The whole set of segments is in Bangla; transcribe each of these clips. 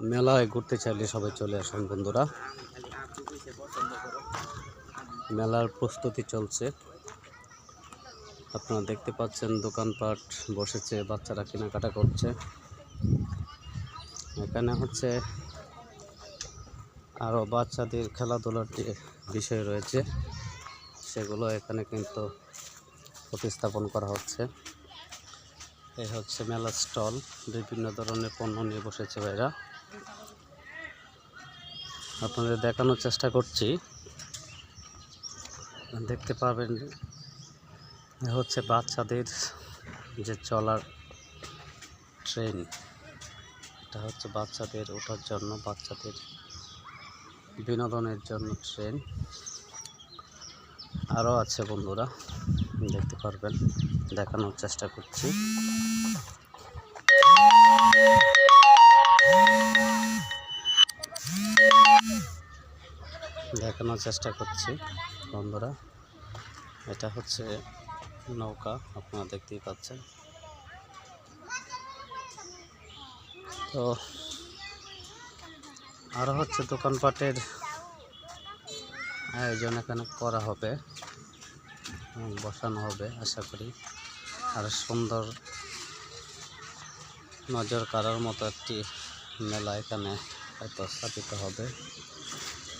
মেলায় ঘুরতে চাইলে সবাই চলে আসুন বন্ধুরা। মেলার প্রস্তুতি চলছে। আপনারা দেখতে পাচ্ছেন দোকানপাট বসেছে, বাচ্চারা কেনাকাটা করছে। এখানে হচ্ছে আরও বাচ্চাদের খেলাধুলার যে বিষয় রয়েছে, সেগুলো এখানে কিন্তু প্রতিস্থাপন করা হচ্ছে। এই হচ্ছে মেলার স্টল। বিভিন্ন ধরনের পণ্য নিয়ে বসেছে ভাইরা। আপনাদের দেখানোর চেষ্টা করছি। দেখতে পাবেন হচ্ছে বাচ্চাদের যে চলার ট্রেন। এটা হচ্ছে বাচ্চাদের ওঠার জন্য, বাচ্চাদের বিনোদনের জন্য ট্রেন। আরও আছে বন্ধুরা, দেখতে পারবেন, দেখানোর চেষ্টা করছি। দেখানোর চেষ্টা করছি, বন্ধুরা। এটা হচ্ছে নৌকা, আপনারা দেখতেই পাচ্ছেন। তো আরও হচ্ছে দোকানপাটের আয়োজন এখানে করা হবে বসানো হবে, আশা করি। আর সুন্দর নজর কাড়ার মতো একটি মেলা এখানে হয়তো স্থাপিত হবে।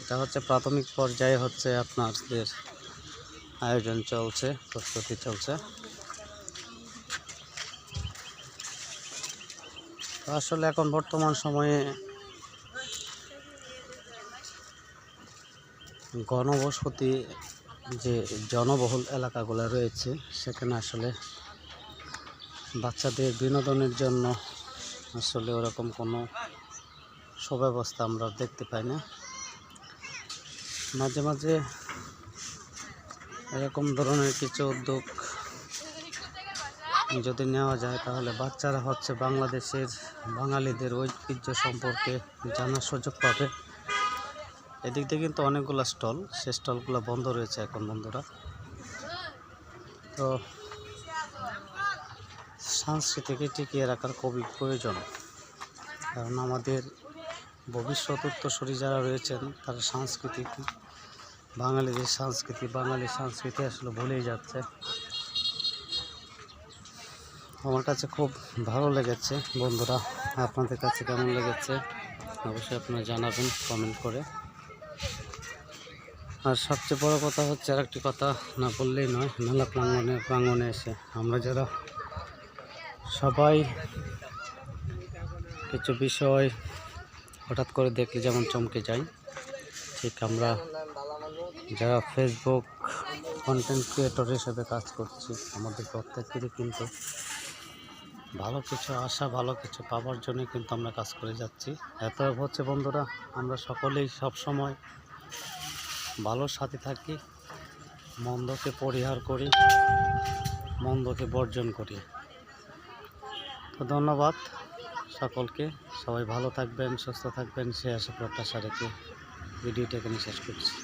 এটা হচ্ছে প্রাথমিক পর্যায়ে হচ্ছে আপনাদের আয়োজন চলছে, প্রস্তুতি চলছে। আসলে এখন বর্তমান সময়ে ঘনবসতি যে জনবহুল এলাকাগুলো রয়েছে, সেখানে আসলে বাচ্চাদের বিনোদনের জন্য আসলে ওরকম কোনো সুব্যবস্থা আমরা দেখতে পাই না। মাঝে মাঝে এরকম ধরনের কিছু উদ্যোগ যদি নেওয়া যায়, তাহলে বাচ্চারা হচ্ছে বাংলাদেশের বাঙালিদের ঐতিহ্য সম্পর্কে জানার সুযোগ পাবে। এদিক দিয়ে কিন্তু অনেকগুলো স্টল, সে স্টলগুলো বন্ধ রয়েছে এখন বন্ধুরা। তো সংস্কৃতিকে টিকিয়ে রাখার খুবই প্রয়োজন, কারণ আমাদের ভবিষ্যৎ উত্তরসূরি যারা রয়েছেন, তারা সাংস্কৃতিক, বাঙালিদের সংস্কৃতি বাঙালি সংস্কৃতি আসলে ভুলেই যাচ্ছে। আমার কাছে খুব ভালো লেগেছে। বন্ধুরা, আপনাদের কাছে কেমন লেগেছে? অবশ্যই আপনারা জানাবেন কমেন্ট করে। আর সবচেয়ে বড় কথা হচ্ছে আর একটি কথা না বললেই নয়, মেলা প্রাঙ্গনে প্রাঙ্গনে এসে আমরা যারা সবাই কিছু বিষয় হঠাৎ করে দেখলে যেমন চমকে যাই ঠিক আমরা যারা ফেসবুক কন্টেন্ট ক্রিয়েটর হিসেবে কাজ করছি, আমাদের প্রত্যেকেরই কিন্তু ভালো কিছু আশা, ভালো কিছু পাওয়ার জন্য কিন্তু আমরা কাজ করে যাচ্ছি। এত হচ্ছে বন্ধুরা, আমরা সকলেই সব সময় ভালোর সাথে থাকি, মন্দকে পরিহার করি, মন্দকে বর্জন করি। তো ধন্যবাদ। সকলকে সবাই ভালো থাকবেন সুস্থ থাকবেন সে আশা প্রত্যাশা রেখে ভিডিওটা এখানে শেষ করছি।